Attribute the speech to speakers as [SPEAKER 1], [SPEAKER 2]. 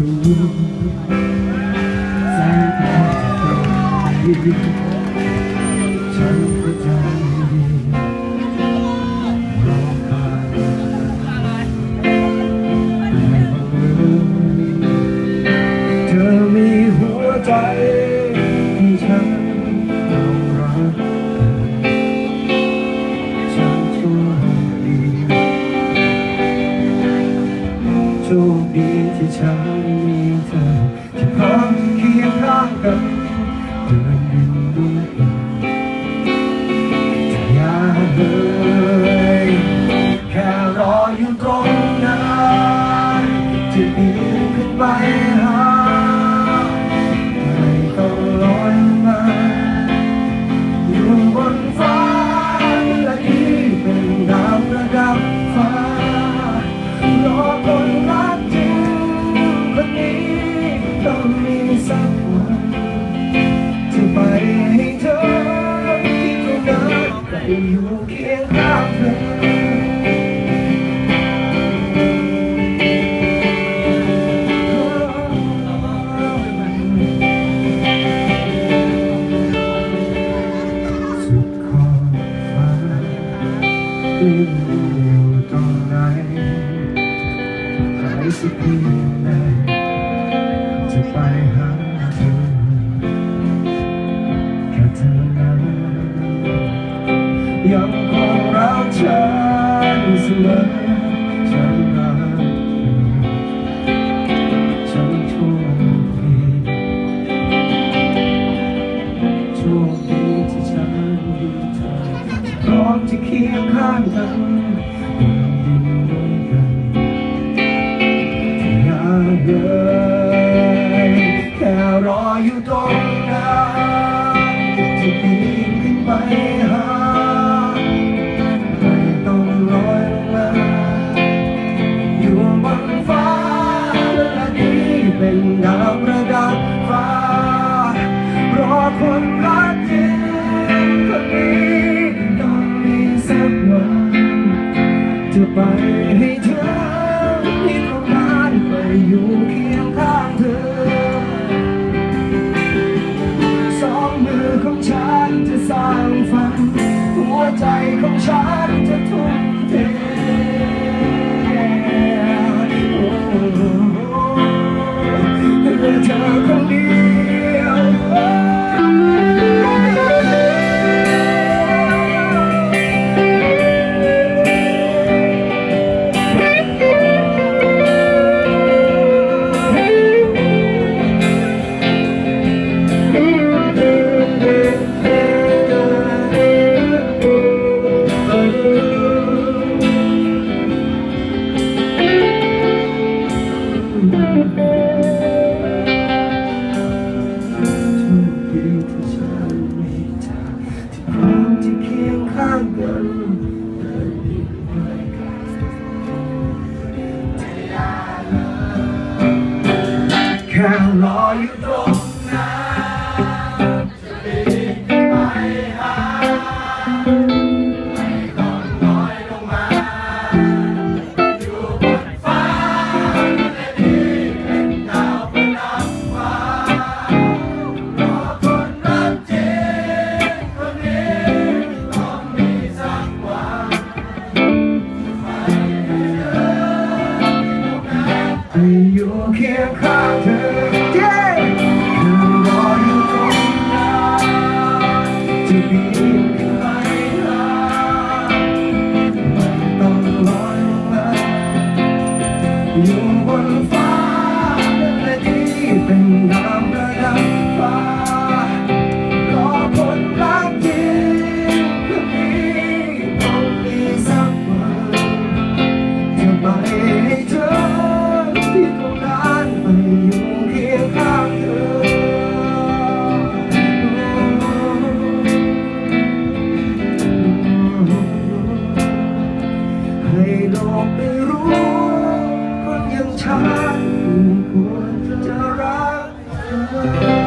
[SPEAKER 1] to you. Thank you. Yeah. ได้อยู่เคียงข้างเธอิ้นอยู่ตรงไหนหายสักคนไหน want to keep going ใจของฉันจะทุ่มเท บอกไม่รู้ คนย่งฉันควรจะรัก